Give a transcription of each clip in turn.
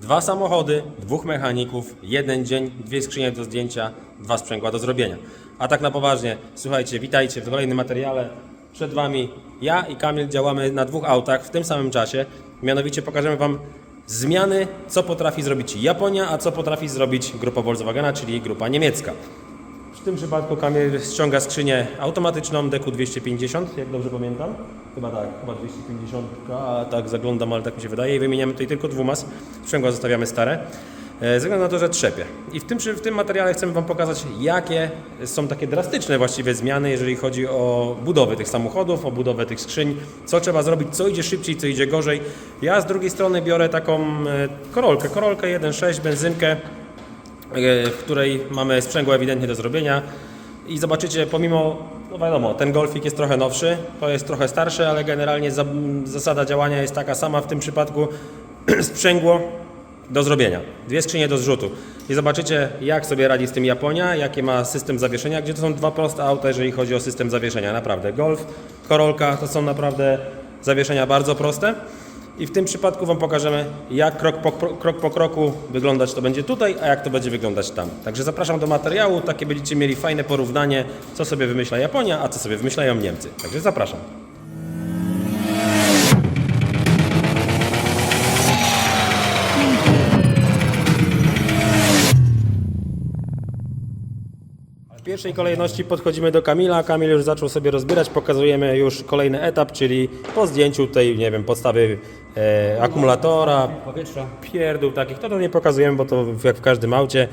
Dwa samochody, dwóch mechaników, jeden dzień, dwie skrzynie do zdjęcia, dwa sprzęgła do zrobienia. A tak na poważnie, słuchajcie, witajcie w kolejnym materiale. Przed Wami ja i Kamil działamy na dwóch autach w tym samym czasie. Mianowicie pokażemy Wam zmiany, co potrafi zrobić Japonia, a co potrafi zrobić grupa Volkswagena, czyli grupa niemiecka. Tym przypadku Kamil ściąga skrzynię automatyczną DQ250, jak dobrze pamiętam. Chyba tak, chyba 250, a tak zaglądam, ale tak mi się wydaje. I wymieniamy tutaj tylko dwumas. Sprzęgła zostawiamy stare. e, Ze względu na to, że trzepie. I w tym, w tym materiale chcemy Wam pokazać, jakie są takie drastyczne właściwie zmiany, jeżeli chodzi o budowę tych samochodów, o budowę tych skrzyń, co trzeba zrobić, co idzie szybciej, co idzie gorzej. Ja z drugiej strony biorę taką e, korolkę, korolkę 1.6, benzynkę, w której mamy sprzęgło ewidentnie do zrobienia. I zobaczycie, pomimo, no wiadomo, ten Golfik jest trochę nowszy, to jest trochę starszy, ale generalnie za, zasada działania jest taka sama w tym przypadku. sprzęgło do zrobienia, dwie skrzynie do zrzutu. I zobaczycie, jak sobie radzi z tym Japonia, jakie ma system zawieszenia, gdzie to są dwa proste auta, jeżeli chodzi o system zawieszenia. Naprawdę, Golf, Korolka to są naprawdę zawieszenia bardzo proste. I w tym przypadku Wam pokażemy, jak krok po, krok po kroku wyglądać to będzie tutaj, a jak to będzie wyglądać tam. Także zapraszam do materiału, takie będziecie mieli fajne porównanie, co sobie wymyśla Japonia, a co sobie wymyślają Niemcy. Także zapraszam. W pierwszej kolejności podchodzimy do Kamila. Kamil już zaczął sobie rozbierać. Pokazujemy już kolejny etap, czyli po zdjęciu tej, nie wiem, podstawy e, akumulatora, pierdół takich. To, to nie pokazujemy, bo to jak w każdym aucie,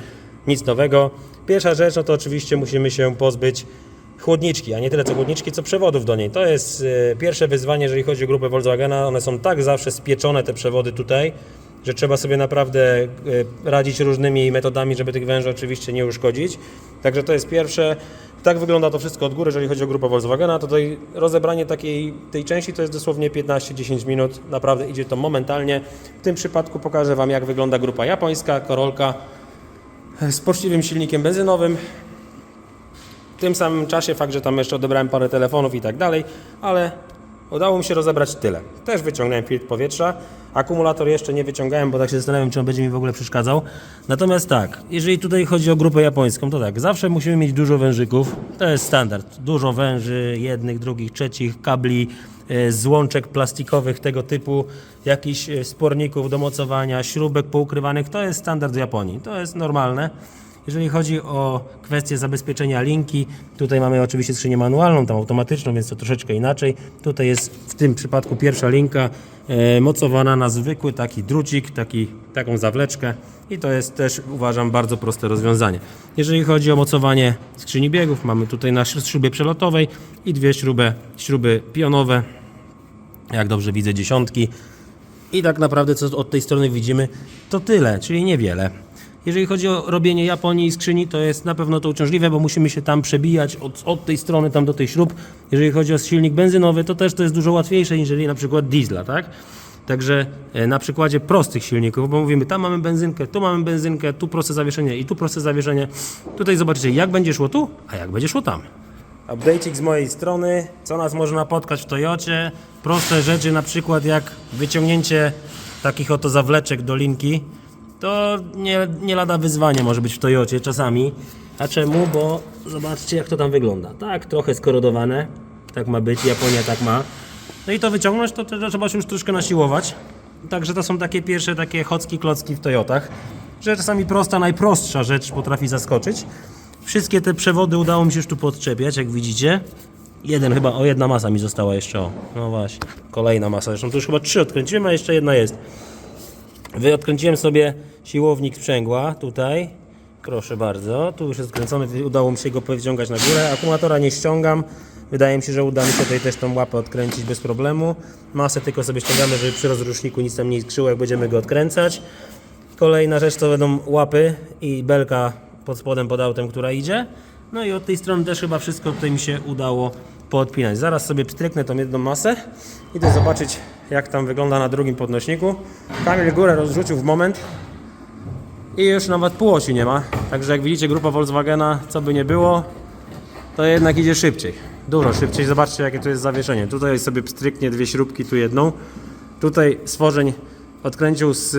nic nowego. Pierwsza rzecz, no to oczywiście musimy się pozbyć chłodniczki, a nie tyle co chłodniczki, co przewodów do niej. To jest e, pierwsze wyzwanie, jeżeli chodzi o grupę Volkswagena. One są tak zawsze spieczone, te przewody tutaj, że trzeba sobie naprawdę e, radzić różnymi metodami, żeby tych węży oczywiście nie uszkodzić. Także to jest pierwsze. Tak wygląda to wszystko od góry, jeżeli chodzi o grupę Volkswagena. To tutaj rozebranie takiej tej części to jest dosłownie 15-10 minut. Naprawdę idzie to momentalnie. W tym przypadku pokażę Wam, jak wygląda grupa japońska, Korolka z poczciwym silnikiem benzynowym. W tym samym czasie fakt, że tam jeszcze odebrałem parę telefonów i tak dalej, ale udało mi się rozebrać tyle. Też wyciągnąłem filtr powietrza. Akumulator jeszcze nie wyciągałem, bo tak się zastanawiam, czy on będzie mi w ogóle przeszkadzał. Natomiast tak, jeżeli tutaj chodzi o grupę japońską, to tak, zawsze musimy mieć dużo wężyków. To jest standard. Dużo węży, jednych, drugich, trzecich, kabli, e, złączek plastikowych tego typu, jakichś e, sporników do mocowania, śrubek poukrywanych. To jest standard Japonii. To jest normalne. Jeżeli chodzi o kwestię zabezpieczenia linki, tutaj mamy oczywiście skrzynię manualną, tam automatyczną, więc to troszeczkę inaczej. Tutaj jest w tym przypadku pierwsza linka e, mocowana na zwykły taki drucik, taki, taką zawleczkę i to jest też uważam bardzo proste rozwiązanie. Jeżeli chodzi o mocowanie skrzyni biegów, mamy tutaj na śrub- śrubie przelotowej i dwie śruby, śruby pionowe, jak dobrze widzę dziesiątki. I tak naprawdę co od tej strony widzimy, to tyle, czyli niewiele. Jeżeli chodzi o robienie Japonii i skrzyni, to jest na pewno to uciążliwe, bo musimy się tam przebijać od, od tej strony tam do tej śrub. Jeżeli chodzi o silnik benzynowy, to też to jest dużo łatwiejsze, niżeli na przykład diesla, tak? Także e, na przykładzie prostych silników, bo mówimy, tam mamy benzynkę, tu mamy benzynkę, tu proste zawieszenie i tu proste zawieszenie. Tutaj zobaczycie, jak będzie szło tu, a jak będzie szło tam. Update'ik z mojej strony, co nas może napotkać w Toyocie. Proste rzeczy, na przykład jak wyciągnięcie takich oto zawleczek do linki. To nie, nie lada wyzwanie może być w Toyocie czasami. A czemu? Bo zobaczcie jak to tam wygląda. Tak, trochę skorodowane. Tak ma być, Japonia tak ma. No i to wyciągnąć, to, to trzeba się już troszkę nasiłować. Także to są takie pierwsze takie chocki klocki w Toyotach. Że czasami prosta, najprostsza rzecz potrafi zaskoczyć. Wszystkie te przewody udało mi się już tu podczepiać, jak widzicie. Jeden chyba, o jedna masa mi została jeszcze, o. No właśnie, kolejna masa, zresztą tu już chyba trzy odkręciłem, a jeszcze jedna jest. Wy odkręciłem sobie siłownik sprzęgła tutaj. Proszę bardzo, tu już jest skręcony, udało mi się go wyciągać na górę. Akumulatora nie ściągam. Wydaje mi się, że uda mi się tutaj też tą łapę odkręcić bez problemu. Masę tylko sobie ściągamy, żeby przy rozruszniku nic tam nie skrzyło, jak będziemy go odkręcać. Kolejna rzecz to będą łapy i belka pod spodem, pod autem, która idzie. No i od tej strony też chyba wszystko tutaj mi się udało poodpinać. Zaraz sobie pstryknę tą jedną masę. Idę zobaczyć jak tam wygląda na drugim podnośniku. Kamil górę rozrzucił w moment i już nawet półosi nie ma. Także jak widzicie grupa Volkswagena, co by nie było, to jednak idzie szybciej. Dużo szybciej. Zobaczcie jakie tu jest zawieszenie. Tutaj sobie pstryknie dwie śrubki, tu jedną. Tutaj stworzeń odkręcił z,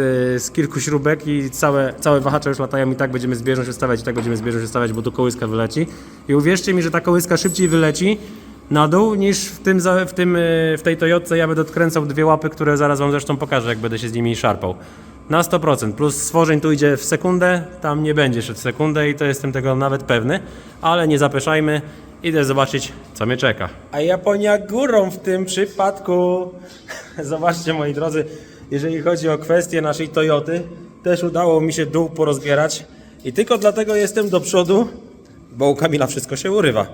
z kilku śrubek i całe, całe wahacze już latają i tak będziemy zbieżność ustawiać i tak będziemy zbieżność ustawiać, bo tu kołyska wyleci. I uwierzcie mi, że ta kołyska szybciej wyleci na dół niż w, tym, w, tym, y, w tej Toyotce ja będę odkręcał dwie łapy, które zaraz Wam zresztą pokażę, jak będę się z nimi szarpał. Na 100%. Plus stworzeń tu idzie w sekundę, tam nie będzie szedł w sekundę i to jestem tego nawet pewny, ale nie zapeszajmy. Idę zobaczyć, co mnie czeka. A Japonia górą w tym przypadku. Zobaczcie, moi drodzy, jeżeli chodzi o kwestię naszej Toyoty, też udało mi się dół porozbierać. I tylko dlatego jestem do przodu, bo u Kamila wszystko się urywa.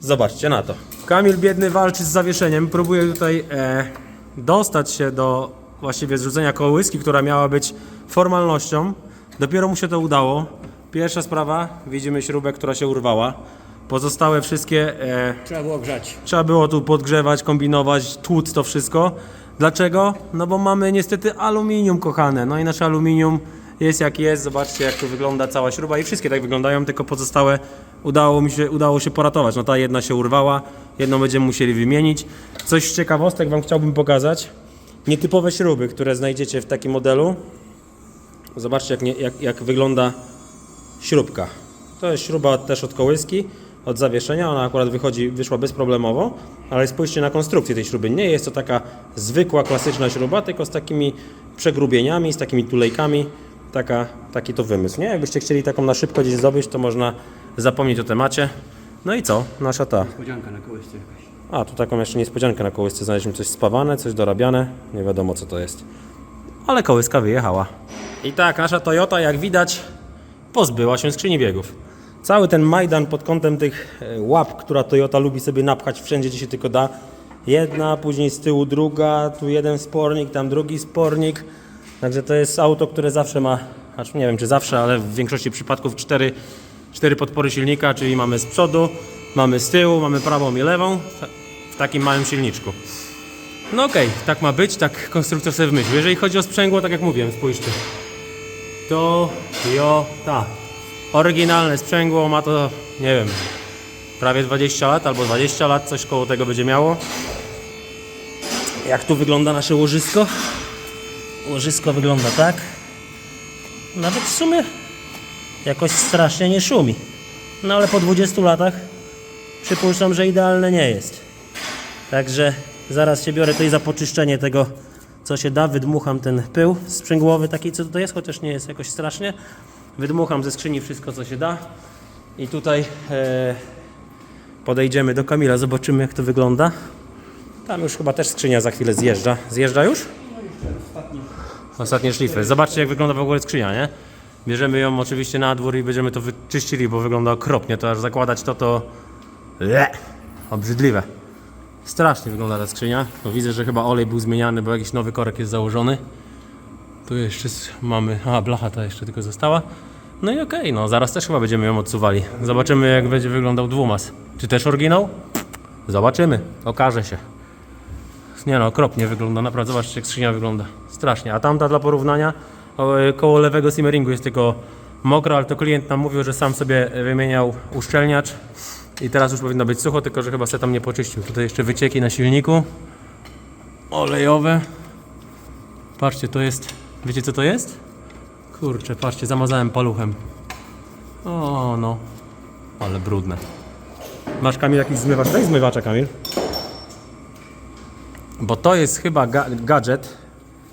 Zobaczcie na to. Kamil biedny walczy z zawieszeniem. Próbuje tutaj e, dostać się do właściwie zrzucenia kołyski, która miała być formalnością. Dopiero mu się to udało. Pierwsza sprawa, widzimy śrubę, która się urwała. Pozostałe wszystkie e, Trzeba było grzać. Trzeba było tu podgrzewać, kombinować, tłuc to wszystko. Dlaczego? No bo mamy niestety aluminium kochane. No i nasze aluminium jest jak jest. Zobaczcie jak tu wygląda cała śruba i wszystkie tak wyglądają, tylko pozostałe udało mi się, udało się poratować. No ta jedna się urwała, jedną będziemy musieli wymienić. Coś z ciekawostek Wam chciałbym pokazać. Nietypowe śruby, które znajdziecie w takim modelu. Zobaczcie jak, nie, jak, jak wygląda śrubka. To jest śruba też od kołyski, od zawieszenia. Ona akurat wychodzi, wyszła bezproblemowo, ale spójrzcie na konstrukcję tej śruby. Nie jest to taka zwykła, klasyczna śruba, tylko z takimi przegrubieniami, z takimi tulejkami. Taka, taki to wymysł, nie? Jakbyście chcieli taką na szybko gdzieś zdobyć, to można zapomnieć o temacie. No i co? Nasza ta. Podzianka na kołysce jakaś. A, tu taką jeszcze niespodziankę na kołysce. Znaleźliśmy coś spawane, coś dorabiane. Nie wiadomo co to jest. Ale kołyska wyjechała. I tak, nasza Toyota, jak widać, pozbyła się skrzyni biegów. Cały ten majdan pod kątem tych e, łap, która Toyota lubi sobie napchać wszędzie, gdzie się tylko da. Jedna, później z tyłu druga, tu jeden spornik, tam drugi spornik. Także to jest auto, które zawsze ma, aż nie wiem czy zawsze, ale w większości przypadków cztery, cztery podpory silnika, czyli mamy z przodu, mamy z tyłu, mamy prawą i lewą w takim małym silniczku. No okej, tak ma być, tak konstruktor sobie wymyślił. Jeżeli chodzi o sprzęgło, tak jak mówiłem, spójrzcie. Toyota. Oryginalne sprzęgło, ma to, nie wiem, prawie 20 lat albo 20 lat, coś koło tego będzie miało. Jak tu wygląda nasze łożysko? Łożysko wygląda tak. Nawet w sumie jakoś strasznie nie szumi. No ale po 20 latach przypuszczam, że idealne nie jest. Także zaraz się biorę tutaj za poczyszczenie tego, co się da. Wydmucham ten pył sprzęgłowy, taki co tutaj jest, chociaż nie jest jakoś strasznie. Wydmucham ze skrzyni wszystko, co się da. I tutaj e, podejdziemy do Kamila, zobaczymy jak to wygląda. Tam już chyba też skrzynia za chwilę zjeżdża. Zjeżdża już? Ostatnie szlify. Zobaczcie jak wygląda w ogóle skrzynia, nie? Bierzemy ją oczywiście na dwór i będziemy to wyczyścili, bo wygląda okropnie. To aż zakładać to to... Le! Obrzydliwe. Strasznie wygląda ta skrzynia. No, widzę, że chyba olej był zmieniany, bo jakiś nowy korek jest założony. Tu jeszcze mamy. A, blacha ta jeszcze tylko została. No i okej, no zaraz też chyba będziemy ją odsuwali. Zobaczymy, jak będzie wyglądał dwumas. Czy też oryginał? Zobaczymy, okaże się. Nie no, okropnie wygląda, naprawdę. Zobaczcie, jak skrzynia wygląda. Strasznie. A tamta dla porównania, e, koło lewego simmeringu jest tylko mokro, ale to klient nam mówił, że sam sobie wymieniał uszczelniacz. I teraz już powinno być sucho, tylko że chyba se tam nie poczyścił. Tutaj jeszcze wycieki na silniku. Olejowe. Patrzcie, to jest. Wiecie co to jest? Kurczę, patrzcie, zamazałem paluchem. O no. Ale brudne. Masz Kamil jakiś zmywacz? Daj zmywacza Kamil. Bo to jest chyba ga gadżet,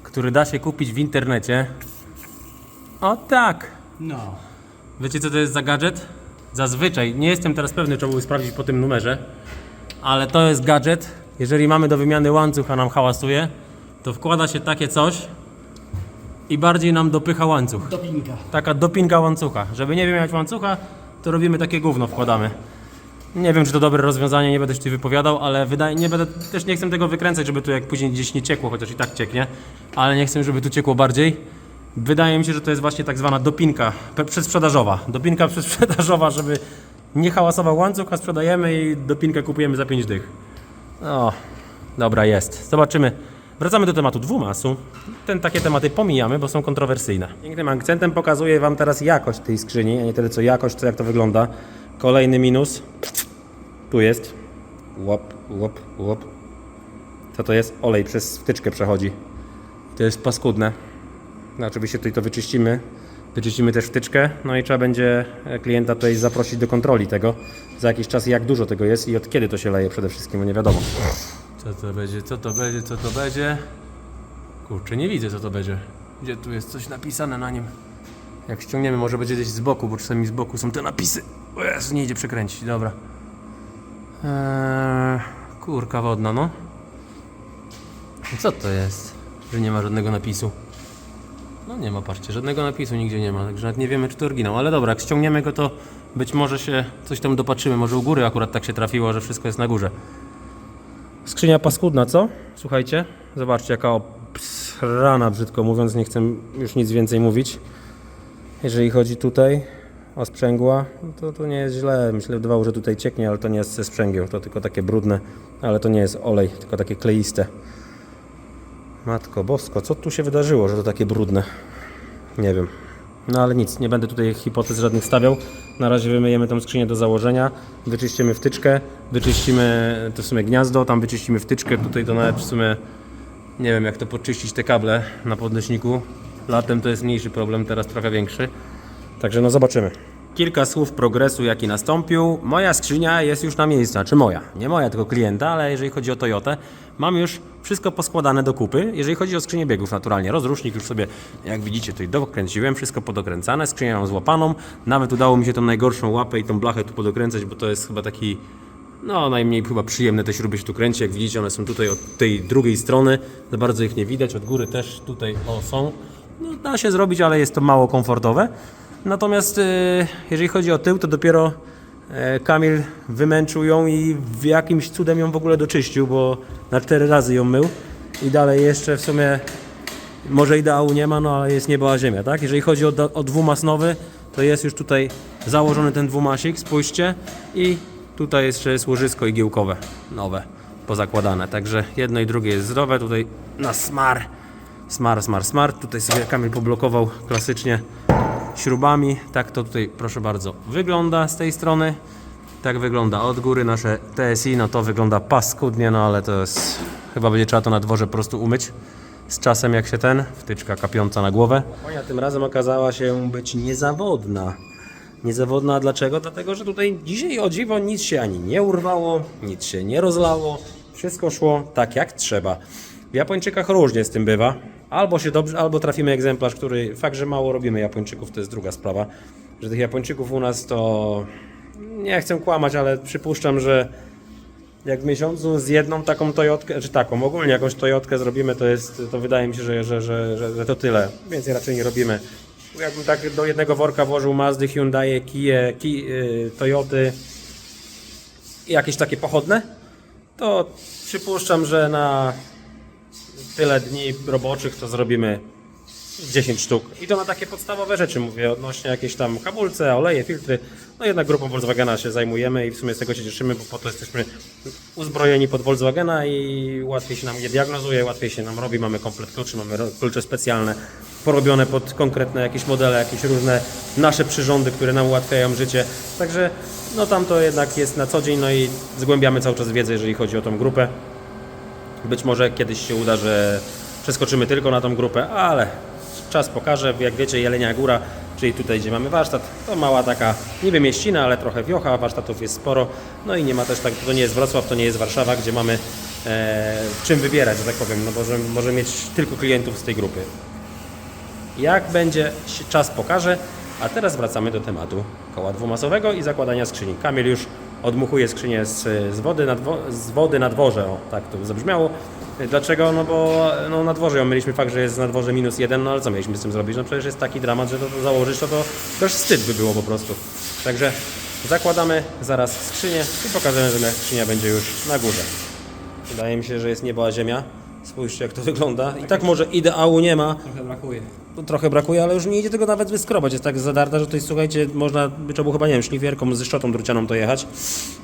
który da się kupić w internecie. O tak! No. Wiecie co to jest za gadżet? Zazwyczaj, nie jestem teraz pewny, trzeba było sprawdzić po tym numerze, ale to jest gadżet. Jeżeli mamy do wymiany łańcuch, a nam hałasuje, to wkłada się takie coś i bardziej nam dopycha łańcuch. Dopinka. Taka dopinga łańcucha. Żeby nie wymieniać łańcucha, to robimy takie gówno, wkładamy. Nie wiem, czy to dobre rozwiązanie, nie będę się tutaj wypowiadał, ale wydaje, nie będę, też nie chcę tego wykręcać, żeby tu jak później gdzieś nie ciekło, chociaż i tak cieknie, ale nie chcę, żeby tu ciekło bardziej. Wydaje mi się, że to jest właśnie tak zwana dopinka przedsprzedażowa. Dopinka przedsprzedażowa, żeby nie hałasował łańcuch, a sprzedajemy i dopinkę kupujemy za 5 dych. O, dobra jest. Zobaczymy. Wracamy do tematu dwumasu. Ten takie tematy pomijamy, bo są kontrowersyjne. Pięknym akcentem pokazuję Wam teraz jakość tej skrzyni, a nie tyle co jakość, to jak to wygląda. Kolejny minus. Tu jest. Łop, łop, łop. Co to jest? Olej przez wtyczkę przechodzi. To jest paskudne. No, oczywiście tutaj to wyczyścimy. Wyczyścimy też wtyczkę, no i trzeba będzie e, klienta tutaj zaprosić do kontroli tego za jakiś czas, jak dużo tego jest i od kiedy to się leje przede wszystkim, bo nie wiadomo. Co to będzie, co to będzie, co to będzie? Kurczę, nie widzę co to będzie. Gdzie tu jest coś napisane na nim? Jak ściągniemy, może będzie gdzieś z boku, bo czasami z boku są te napisy. O Jezu, nie idzie przekręcić, dobra. Eee, kurka wodna, no. Co to jest? Że nie ma żadnego napisu. No nie ma, patrzcie, żadnego napisu nigdzie nie ma, także nie wiemy czy to oryginał, ale dobra, jak ściągniemy go to być może się coś tam dopatrzymy, może u góry akurat tak się trafiło, że wszystko jest na górze. Skrzynia paskudna, co? Słuchajcie, zobaczcie jaka rana, brzydko mówiąc, nie chcę już nic więcej mówić. Jeżeli chodzi tutaj o sprzęgła, no to, to nie jest źle. Myślę, wydawało, że tutaj cieknie, ale to nie jest ze sprzęgieł, to tylko takie brudne, ale to nie jest olej, tylko takie kleiste. Matko bosko, co tu się wydarzyło, że to takie brudne? Nie wiem. No ale nic, nie będę tutaj hipotez żadnych stawiał. Na razie wymyjemy tą skrzynię do założenia, wyczyścimy wtyczkę, wyczyścimy to w sumie gniazdo, tam wyczyścimy wtyczkę, tutaj to nawet w sumie nie wiem jak to podczyścić te kable na podnośniku. Latem to jest mniejszy problem, teraz trochę większy. Także no zobaczymy. Kilka słów progresu, jaki nastąpił. Moja skrzynia jest już na miejscu, czy moja, nie moja, tylko klienta, ale jeżeli chodzi o Toyotę, mam już wszystko poskładane do kupy. Jeżeli chodzi o skrzynię biegów, naturalnie rozrusznik już sobie, jak widzicie, tutaj dokręciłem, wszystko podokręcane, skrzynię mam złapaną. Nawet udało mi się tą najgorszą łapę i tą blachę tu podokręcać, bo to jest chyba taki no, najmniej chyba przyjemne te śruby się tu kręci. Jak widzicie, one są tutaj od tej drugiej strony. Za bardzo ich nie widać. Od góry też tutaj o, są. No, da się zrobić, ale jest to mało komfortowe. Natomiast e, jeżeli chodzi o tył, to dopiero e, Kamil wymęczył ją i jakimś cudem ją w ogóle doczyścił, bo na cztery razy ją mył. I dalej jeszcze w sumie może ideału nie ma, no ale jest niebo a ziemia, tak? Jeżeli chodzi o, o dwumasnowy, to jest już tutaj założony ten dwumasik, spójrzcie. I tutaj jeszcze jest łożysko igiełkowe, nowe, pozakładane. Także jedno i drugie jest zdrowe. Tutaj na smar, smar, smar, smar. Tutaj sobie Kamil poblokował klasycznie śrubami. Tak to tutaj, proszę bardzo, wygląda z tej strony. Tak wygląda od góry nasze TSI, no to wygląda paskudnie, no ale to jest, chyba będzie trzeba to na dworze po prostu umyć z czasem jak się ten, wtyczka kapiąca na głowę. Moja tym razem okazała się być niezawodna. Niezawodna dlaczego? Dlatego, że tutaj dzisiaj o dziwo nic się ani nie urwało, nic się nie rozlało, wszystko szło tak jak trzeba. W Japończykach różnie z tym bywa. Albo się dobrze, albo trafimy egzemplarz, który fakt, że mało robimy Japończyków, to jest druga sprawa. Że tych Japończyków u nas to nie chcę kłamać, ale przypuszczam, że jak w miesiącu z jedną taką Toyotkę, czy taką, ogólnie jakąś Toyotkę zrobimy, to jest, to wydaje mi się, że, że, że, że, to tyle. Więcej raczej nie robimy. Jakbym tak do jednego worka włożył Mazdy, Hyundai, Kia, Ki, y, Toyoty i jakieś takie pochodne, to przypuszczam, że na tyle dni roboczych to zrobimy 10 sztuk. I to na takie podstawowe rzeczy mówię, odnośnie jakieś tam hamulce, oleje, filtry. No jednak grupą Volkswagena się zajmujemy i w sumie z tego się cieszymy, bo po to jesteśmy uzbrojeni pod Volkswagena i łatwiej się nam je diagnozuje, łatwiej się nam robi, mamy komplet kluczy, mamy klucze specjalne, porobione pod konkretne jakieś modele, jakieś różne nasze przyrządy, które nam ułatwiają życie. Także no tam to jednak jest na co dzień, no i zgłębiamy cały czas wiedzę, jeżeli chodzi o tą grupę. Być może kiedyś się uda, że przeskoczymy tylko na tą grupę, ale czas pokaże. Jak wiecie, Jelenia Góra, czyli tutaj, gdzie mamy warsztat, to mała taka niby mieścina, ale trochę wiocha, warsztatów jest sporo. No i nie ma też tak, to nie jest Wrocław, to nie jest Warszawa, gdzie mamy e, czym wybierać, że tak powiem, no bo że może mieć tylko klientów z tej grupy. Jak będzie czas pokaże, a teraz wracamy do tematu koła dwumasowego i zakładania skrzyni. Kamil już odmuchuje skrzynię z, z, wody, na dwo, z wody na dworze, o tak to zabrzmiało. Dlaczego? No bo no, na dworze ją mieliśmy fakt, że jest na dworze minus jeden, no ale co mieliśmy z tym zrobić? No przecież jest taki dramat, że to, to założyć, to, to też wstyd by było po prostu. Także zakładamy zaraz skrzynię i pokażemy, że skrzynia będzie już na górze. Wydaje mi się, że jest niebo a ziemia. Spójrzcie jak to wygląda. I tak może ideału nie ma, Trochę brakuje. Trochę brakuje, ale już nie idzie tego nawet wyskrobać. Jest tak zadarta, że tutaj słuchajcie, można trzeba było chyba, nie wiem, szlifierką ze szczotą drucianą to jechać.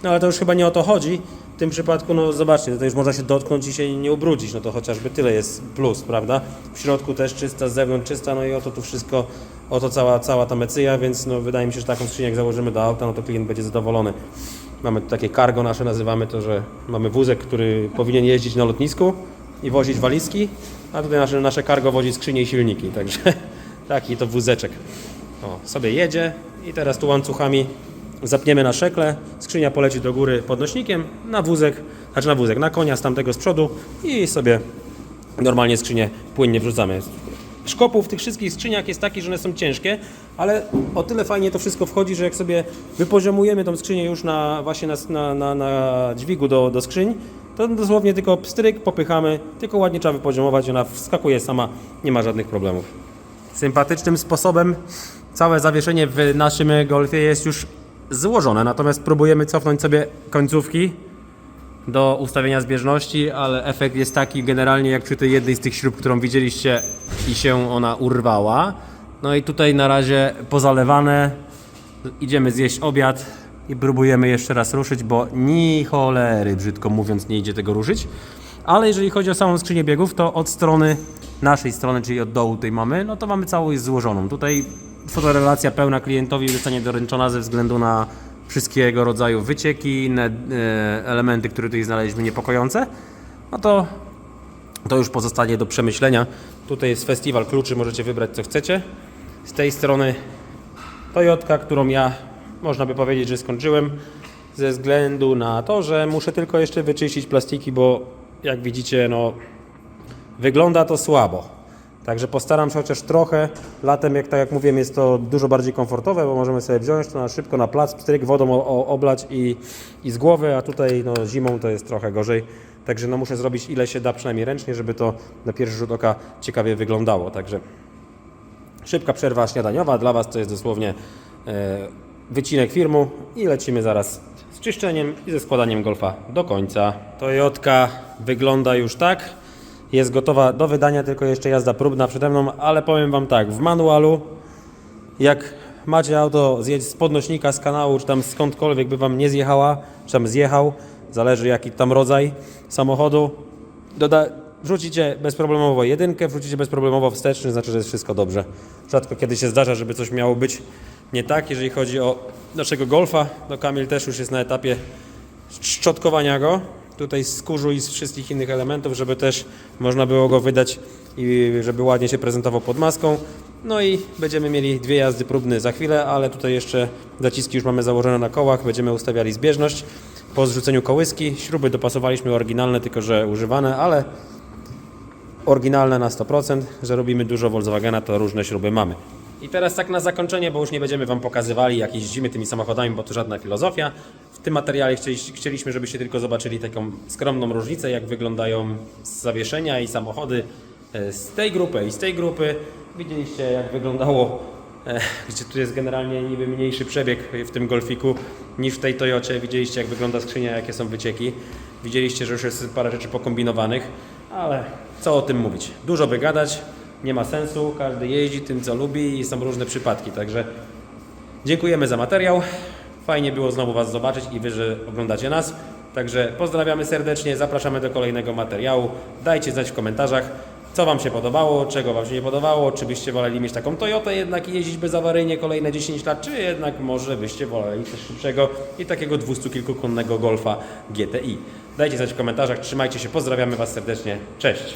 No ale to już chyba nie o to chodzi. W tym przypadku, no zobaczcie, to już można się dotknąć i się nie ubrudzić. No to chociażby tyle jest plus, prawda? W środku też czysta, z zewnątrz czysta, no i oto tu wszystko, oto cała, cała ta mecyja, więc no wydaje mi się, że taką skrzynię jak założymy do auta, no to klient będzie zadowolony. Mamy tu takie cargo nasze, nazywamy to, że mamy wózek, który powinien jeździć na lotnisku i wozić walizki, a tutaj nasze, nasze cargo wozi skrzynie i silniki, także Taki to wózeczek. O, sobie jedzie i teraz tu łańcuchami zapniemy na szekle, skrzynia poleci do góry podnośnikiem, na wózek, znaczy na wózek, na konia z tamtego z przodu i sobie normalnie skrzynię płynnie wrzucamy. Szkopuł w tych wszystkich skrzyniach jest taki, że one są ciężkie, ale o tyle fajnie to wszystko wchodzi, że jak sobie wypoziomujemy tą skrzynię już na, właśnie na, na, na, na dźwigu do, do skrzyń, to dosłownie tylko pstryk, popychamy, tylko ładnie trzeba wypoziomować, ona wskakuje sama, nie ma żadnych problemów. Sympatycznym sposobem całe zawieszenie w naszym Golfie jest już złożone, natomiast próbujemy cofnąć sobie końcówki do ustawienia zbieżności, ale efekt jest taki generalnie jak przy tej jednej z tych śrub, którą widzieliście i się ona urwała. No i tutaj na razie pozalewane. Idziemy zjeść obiad i próbujemy jeszcze raz ruszyć, bo ni cholery, brzydko mówiąc, nie idzie tego ruszyć. Ale jeżeli chodzi o samą skrzynię biegów, to od strony naszej strony, czyli od dołu tej mamy, no to mamy całość złożoną. Tutaj fotorelacja pełna klientowi zostanie doręczona ze względu na wszystkiego rodzaju wycieki, inne e, elementy, które tutaj znaleźliśmy niepokojące. No to to już pozostanie do przemyślenia. Tutaj jest festiwal kluczy, możecie wybrać co chcecie. Z tej strony Toyotka, którą ja można by powiedzieć, że skończyłem ze względu na to, że muszę tylko jeszcze wyczyścić plastiki, bo jak widzicie, no wygląda to słabo. Także postaram się chociaż trochę. Latem, jak tak jak mówiłem, jest to dużo bardziej komfortowe, bo możemy sobie wziąć to na szybko na plac, pstryk, wodą o, o, oblać i, i z głowy, a tutaj no, zimą to jest trochę gorzej. Także no, muszę zrobić ile się da, przynajmniej ręcznie, żeby to na pierwszy rzut oka ciekawie wyglądało. Także Szybka przerwa śniadaniowa. Dla Was to jest dosłownie e, wycinek filmu i lecimy zaraz z czyszczeniem i ze składaniem golfa do końca. Toyotka wygląda już tak. Jest gotowa do wydania, tylko jeszcze jazda próbna przede mną, ale powiem Wam tak, w manualu jak macie auto zjeść z podnośnika, z kanału, czy tam skądkolwiek by Wam nie zjechała, czy tam zjechał, zależy jaki tam rodzaj samochodu, doda- wrzucicie bezproblemowo jedynkę, wrzucicie bezproblemowo wsteczny, znaczy, że jest wszystko dobrze. Rzadko kiedy się zdarza, żeby coś miało być nie tak, jeżeli chodzi o naszego Golfa, no Kamil też już jest na etapie szczotkowania go, tutaj z kurzu i z wszystkich innych elementów, żeby też można było go wydać i żeby ładnie się prezentował pod maską. No i będziemy mieli dwie jazdy próbne za chwilę, ale tutaj jeszcze zaciski już mamy założone na kołach, będziemy ustawiali zbieżność. Po zrzuceniu kołyski śruby dopasowaliśmy oryginalne, tylko że używane, ale oryginalne na 100%, że robimy dużo Volkswagena, to różne śruby mamy. I teraz tak na zakończenie, bo już nie będziemy Wam pokazywali, jak jeździmy tymi samochodami, bo to żadna filozofia. Tym materiale chcieli, chcieliśmy, żebyście tylko zobaczyli taką skromną różnicę, jak wyglądają zawieszenia i samochody e, z tej grupy i z tej grupy. Widzieliście, jak wyglądało, e, gdzie tu jest generalnie niby mniejszy przebieg w tym Golfiku niż w tej Toyocie. Widzieliście, jak wygląda skrzynia, jakie są wycieki. Widzieliście, że już jest parę rzeczy pokombinowanych, ale co o tym mówić? Dużo by gadać, nie ma sensu, każdy jeździ tym, co lubi i są różne przypadki, także dziękujemy za materiał. Fajnie było znowu Was zobaczyć i Wy, że oglądacie nas. Także pozdrawiamy serdecznie, zapraszamy do kolejnego materiału. Dajcie znać w komentarzach, co Wam się podobało, czego Wam się nie podobało, czy byście woleli mieć taką Toyotę jednak i jeździć bezawaryjnie kolejne 10 lat, czy jednak może byście woleli coś szybszego i takiego 200 kilkukonnego Golfa GTI. Dajcie znać w komentarzach, trzymajcie się, pozdrawiamy Was serdecznie, cześć!